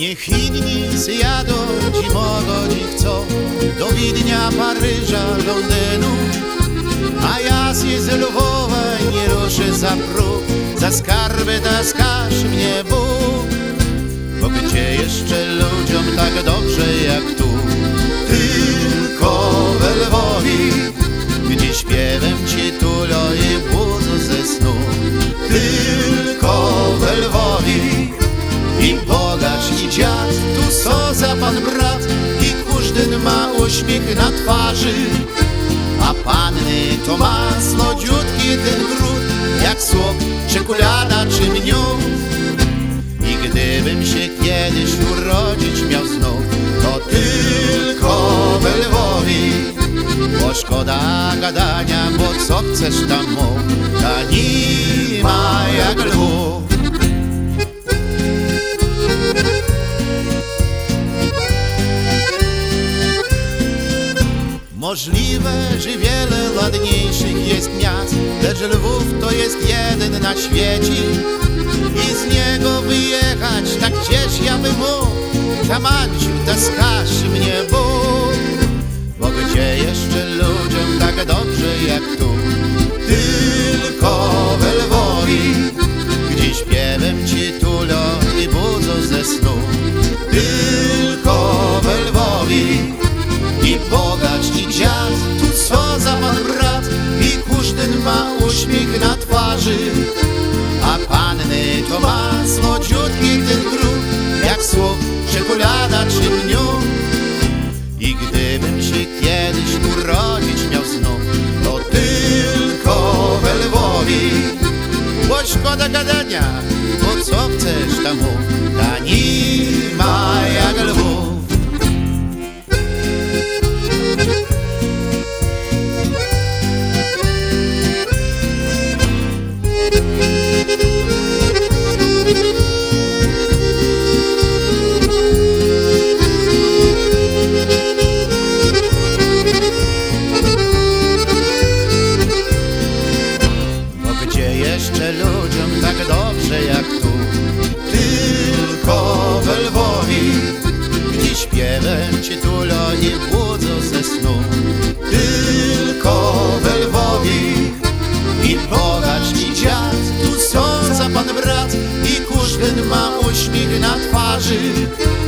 Niech inni zjadą, ci mogą, ci chcą. Do Widnia, Paryża, Londynu. A ja z Lwowa nie ruszę za próg. Za skarby taskasz mnie Bóg. Bo gdzie jeszcze ludziom tak dobrze jak tu uśmiech na twarzy. A panny to ma ten gród Jak sok, czekolada czy miód I gdybym się kiedyś urodzić miał znów To tylko we Lwowie. Bo szkoda gadania, bo co chcesz tam mów Możliwe, że wiele ładniejszych jest miast, lecz Lwów to jest jeden na świecie. Twarzy. A panny to ma słodziutki ten grób Jak słów, czekolada czy miód I gdybym się kiedyś urodzić miał znów To tylko we Lwowie. Bo szkoda gadania, bo co chcesz tam mów Ta nie ma jak Lwów na